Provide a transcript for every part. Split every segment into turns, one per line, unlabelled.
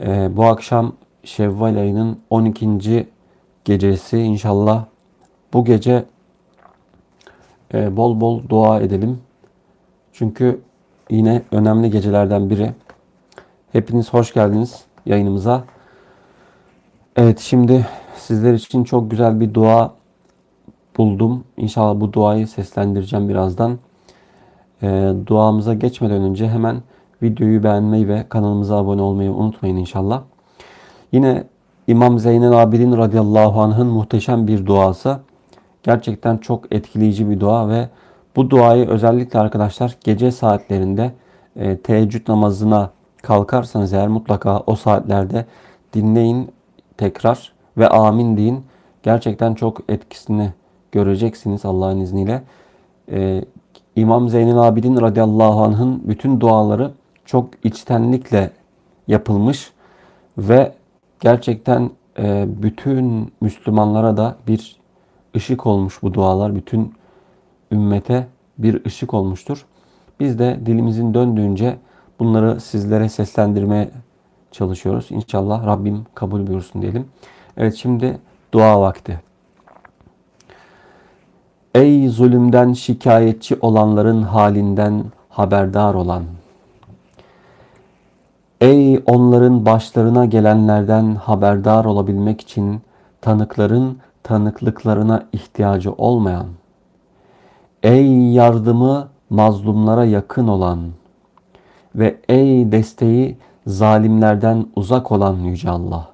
Ee, bu akşam Şevval ayının 12. gecesi inşallah. Bu gece e, bol bol dua edelim. Çünkü yine önemli gecelerden biri. Hepiniz hoş geldiniz yayınımıza. Evet şimdi sizler için çok güzel bir dua buldum. İnşallah bu duayı seslendireceğim birazdan. Ee, duamıza geçmeden önce hemen videoyu beğenmeyi ve kanalımıza abone olmayı unutmayın inşallah. Yine İmam Zeynel Abidin radıyallahu anh'ın muhteşem bir duası. Gerçekten çok etkileyici bir dua ve bu duayı özellikle arkadaşlar gece saatlerinde e, teheccüd namazına kalkarsanız eğer mutlaka o saatlerde dinleyin tekrar ve amin deyin. Gerçekten çok etkisini göreceksiniz Allah'ın izniyle. Ee, İmam Zeynel Abidin radıyallahu anh'ın bütün duaları çok içtenlikle yapılmış ve gerçekten e, bütün Müslümanlara da bir ışık olmuş bu dualar. Bütün ümmete bir ışık olmuştur. Biz de dilimizin döndüğünce bunları sizlere seslendirmeye çalışıyoruz. İnşallah Rabbim kabul buyursun diyelim. Evet şimdi dua vakti. Ey zulümden şikayetçi olanların halinden haberdar olan. Ey onların başlarına gelenlerden haberdar olabilmek için tanıkların tanıklıklarına ihtiyacı olmayan. Ey yardımı mazlumlara yakın olan ve ey desteği zalimlerden uzak olan Yüce Allah.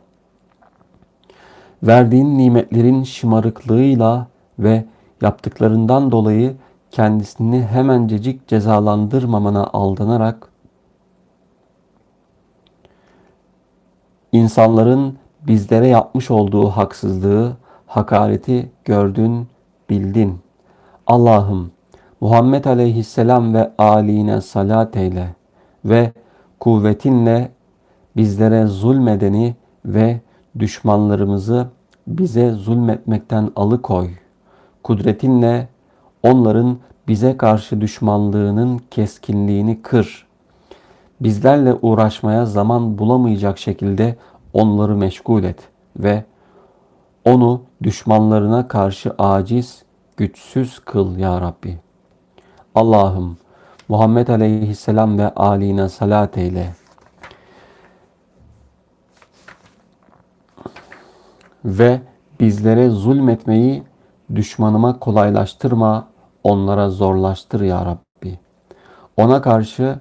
Verdiğin nimetlerin şımarıklığıyla ve yaptıklarından dolayı kendisini hemencecik cezalandırmamana aldanarak insanların bizlere yapmış olduğu haksızlığı, hakareti gördün, bildin. Allah'ım Muhammed aleyhisselam ve aline salat eyle ve kuvvetinle bizlere zulmedeni ve düşmanlarımızı bize zulmetmekten alıkoy. Kudretinle onların bize karşı düşmanlığının keskinliğini kır. Bizlerle uğraşmaya zaman bulamayacak şekilde onları meşgul et ve onu düşmanlarına karşı aciz, güçsüz kıl ya Rabbi. Allah'ım Muhammed Aleyhisselam ve aline salat eyle. Ve bizlere zulmetmeyi düşmanıma kolaylaştırma, onlara zorlaştır ya Rabbi. Ona karşı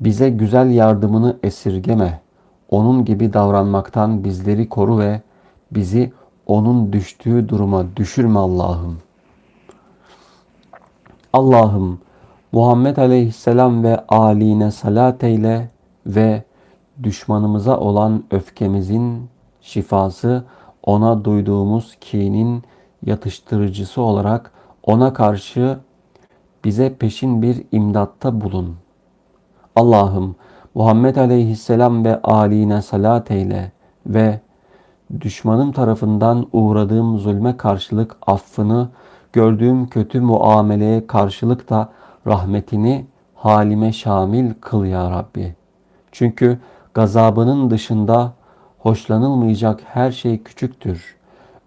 bize güzel yardımını esirgeme. Onun gibi davranmaktan bizleri koru ve bizi onun düştüğü duruma düşürme Allah'ım. Allah'ım Muhammed Aleyhisselam ve aline salat eyle ve düşmanımıza olan öfkemizin şifası ona duyduğumuz kinin yatıştırıcısı olarak ona karşı bize peşin bir imdatta bulun. Allah'ım Muhammed Aleyhisselam ve aline salat eyle ve düşmanım tarafından uğradığım zulme karşılık affını, gördüğüm kötü muameleye karşılık da rahmetini halime şamil kıl ya Rabbi. Çünkü gazabının dışında hoşlanılmayacak her şey küçüktür.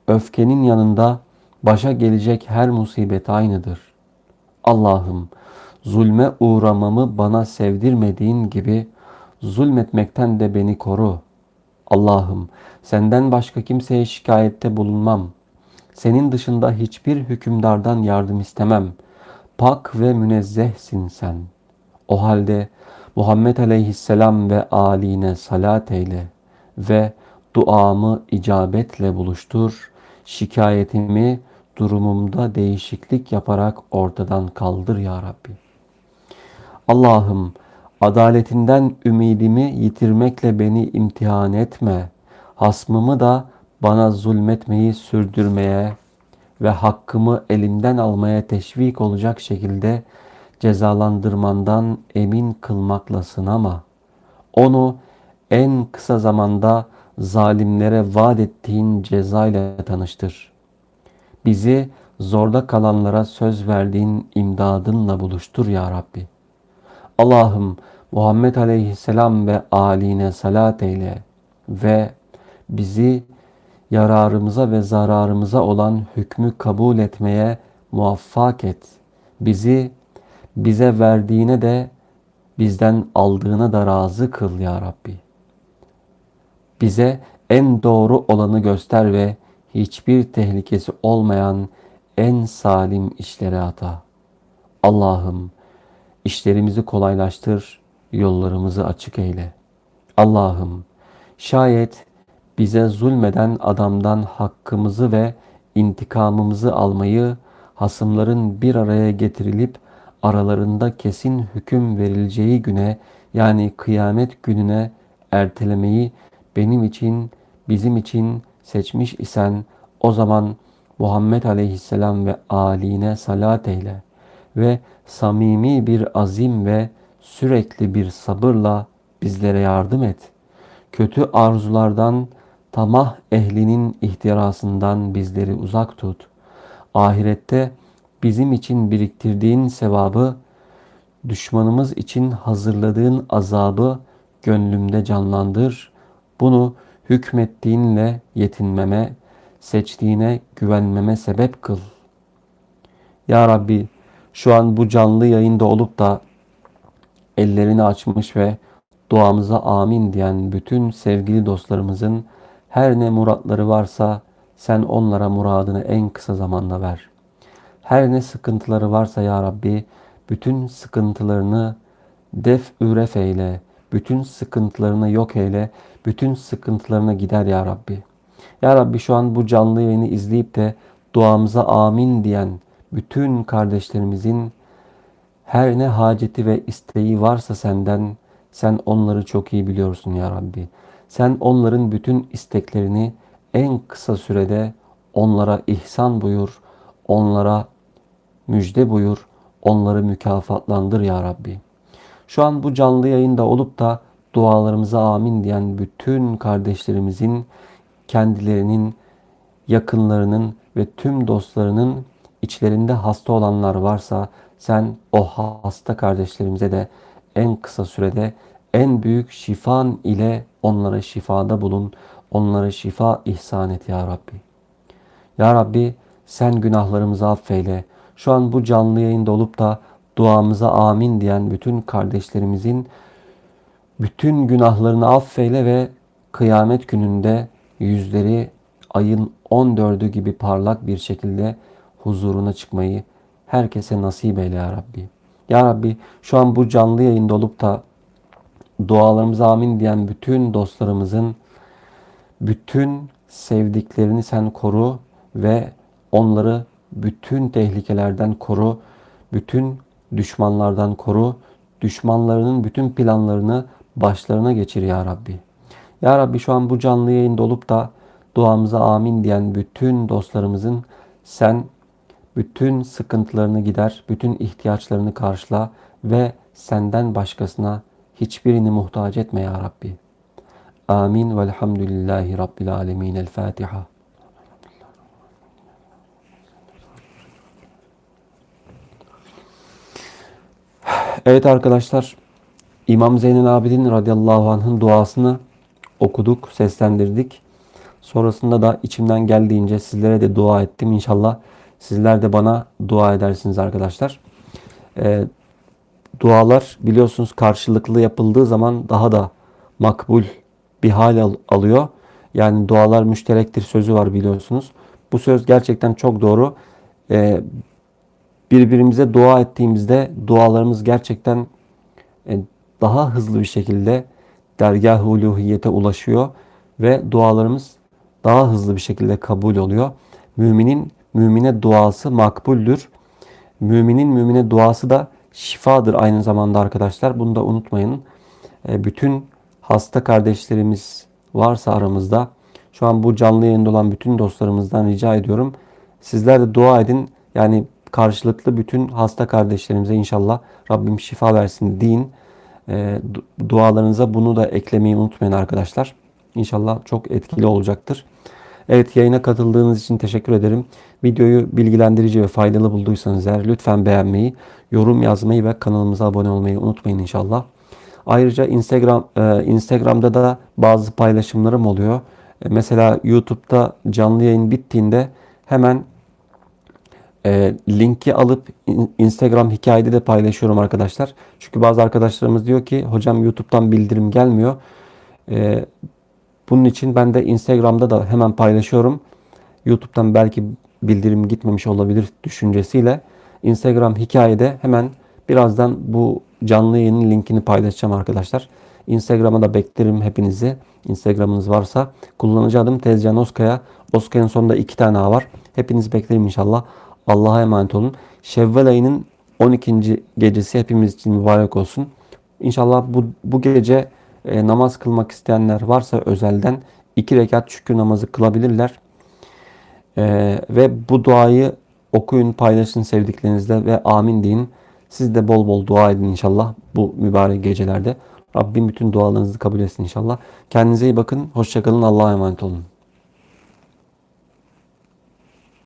Öfkenin yanında başa gelecek her musibet aynıdır. Allah'ım zulme uğramamı bana sevdirmediğin gibi zulmetmekten de beni koru. Allah'ım senden başka kimseye şikayette bulunmam. Senin dışında hiçbir hükümdardan yardım istemem. Pak ve münezzehsin sen. O halde Muhammed Aleyhisselam ve aline salat eyle ve duamı icabetle buluştur. Şikayetimi durumumda değişiklik yaparak ortadan kaldır ya Rabbi. Allah'ım adaletinden ümidimi yitirmekle beni imtihan etme. Hasmımı da bana zulmetmeyi sürdürmeye ve hakkımı elimden almaya teşvik olacak şekilde cezalandırmandan emin kılmakla sınama. Onu en kısa zamanda zalimlere vaat ettiğin cezayla tanıştır. Bizi zorda kalanlara söz verdiğin imdadınla buluştur ya Rabbi. Allah'ım Muhammed Aleyhisselam ve aline salat eyle ve bizi yararımıza ve zararımıza olan hükmü kabul etmeye muvaffak et. Bizi bize verdiğine de bizden aldığına da razı kıl ya Rabbi. Bize en doğru olanı göster ve hiçbir tehlikesi olmayan en salim işlere ata. Allah'ım işlerimizi kolaylaştır, yollarımızı açık eyle. Allah'ım şayet bize zulmeden adamdan hakkımızı ve intikamımızı almayı hasımların bir araya getirilip aralarında kesin hüküm verileceği güne yani kıyamet gününe ertelemeyi benim için, bizim için seçmiş isen o zaman Muhammed Aleyhisselam ve aline salat eyle ve samimi bir azim ve sürekli bir sabırla bizlere yardım et. Kötü arzulardan, tamah ehlinin ihtirasından bizleri uzak tut. Ahirette bizim için biriktirdiğin sevabı, düşmanımız için hazırladığın azabı gönlümde canlandır. Bunu hükmettiğinle yetinmeme, seçtiğine güvenmeme sebep kıl. Ya Rabbi şu an bu canlı yayında olup da ellerini açmış ve duamıza amin diyen bütün sevgili dostlarımızın her ne muratları varsa sen onlara muradını en kısa zamanda ver. Her ne sıkıntıları varsa ya Rabbi bütün sıkıntılarını def üref eyle. Bütün sıkıntılarını yok eyle. Bütün sıkıntılarına gider ya Rabbi. Ya Rabbi şu an bu canlı yayını izleyip de duamıza amin diyen bütün kardeşlerimizin her ne haceti ve isteği varsa senden sen onları çok iyi biliyorsun ya Rabbi. Sen onların bütün isteklerini en kısa sürede onlara ihsan buyur, onlara müjde buyur, onları mükafatlandır ya Rabbi. Şu an bu canlı yayında olup da dualarımıza amin diyen bütün kardeşlerimizin kendilerinin, yakınlarının ve tüm dostlarının içlerinde hasta olanlar varsa sen o hasta kardeşlerimize de en kısa sürede en büyük şifan ile onlara şifada bulun. Onlara şifa ihsan et ya Rabbi. Ya Rabbi sen günahlarımızı affeyle. Şu an bu canlı yayında olup da duamıza amin diyen bütün kardeşlerimizin bütün günahlarını affeyle ve kıyamet gününde yüzleri ayın 14'ü gibi parlak bir şekilde huzuruna çıkmayı herkese nasip eyle ya Rabbi. Ya Rabbi şu an bu canlı yayında olup da dualarımıza amin diyen bütün dostlarımızın bütün sevdiklerini sen koru ve onları bütün tehlikelerden koru, bütün düşmanlardan koru, düşmanlarının bütün planlarını başlarına geçir ya Rabbi. Ya Rabbi şu an bu canlı yayında olup da duamıza amin diyen bütün dostlarımızın sen bütün sıkıntılarını gider, bütün ihtiyaçlarını karşıla ve senden başkasına hiçbirini muhtaç etme ya Rabbi. Amin velhamdülillahi Rabbil alemin. El Fatiha. Evet arkadaşlar İmam Zeynel Abidin radıyallahu anh'ın duasını okuduk, seslendirdik. Sonrasında da içimden geldiğince sizlere de dua ettim. İnşallah sizler de bana dua edersiniz arkadaşlar. Ee, dualar biliyorsunuz karşılıklı yapıldığı zaman daha da makbul bir hal al- alıyor. Yani dualar müşterektir sözü var biliyorsunuz. Bu söz gerçekten çok doğru. Ee, birbirimize dua ettiğimizde dualarımız gerçekten e, daha hızlı bir şekilde dergah-ı uluhiyete ulaşıyor ve dualarımız daha hızlı bir şekilde kabul oluyor. Müminin mümine duası makbuldür. Müminin mümine duası da şifadır aynı zamanda arkadaşlar. Bunu da unutmayın. E, bütün hasta kardeşlerimiz varsa aramızda şu an bu canlı yayında olan bütün dostlarımızdan rica ediyorum. Sizler de dua edin. Yani karşılıklı bütün hasta kardeşlerimize inşallah Rabbim şifa versin deyin. E, dualarınıza bunu da eklemeyi unutmayın arkadaşlar. İnşallah çok etkili olacaktır. Evet yayına katıldığınız için teşekkür ederim. Videoyu bilgilendirici ve faydalı bulduysanız eğer lütfen beğenmeyi, yorum yazmayı ve kanalımıza abone olmayı unutmayın inşallah. Ayrıca Instagram e, Instagram'da da bazı paylaşımlarım oluyor. E, mesela YouTube'da canlı yayın bittiğinde hemen e, linki alıp in- Instagram hikayede de paylaşıyorum arkadaşlar. Çünkü bazı arkadaşlarımız diyor ki hocam YouTube'dan bildirim gelmiyor. E, bunun için ben de Instagram'da da hemen paylaşıyorum. YouTube'dan belki bildirim gitmemiş olabilir düşüncesiyle Instagram hikayede hemen birazdan bu canlı yayının linkini paylaşacağım arkadaşlar. Instagram'a da beklerim hepinizi. Instagram'ınız varsa kullanıcı adım Tezcan Oskaya. Oskaya'nın sonunda iki tane A var. Hepinizi beklerim inşallah. Allah'a emanet olun. Şevval ayının 12. gecesi hepimiz için mübarek olsun. İnşallah bu, bu gece e, namaz kılmak isteyenler varsa özelden iki rekat şükür namazı kılabilirler. Ee, ve bu duayı okuyun, paylaşın sevdiklerinizle ve amin deyin. Siz de bol bol dua edin inşallah bu mübarek gecelerde. Rabbim bütün dualarınızı kabul etsin inşallah. Kendinize iyi bakın. Hoşçakalın. Allah'a emanet olun.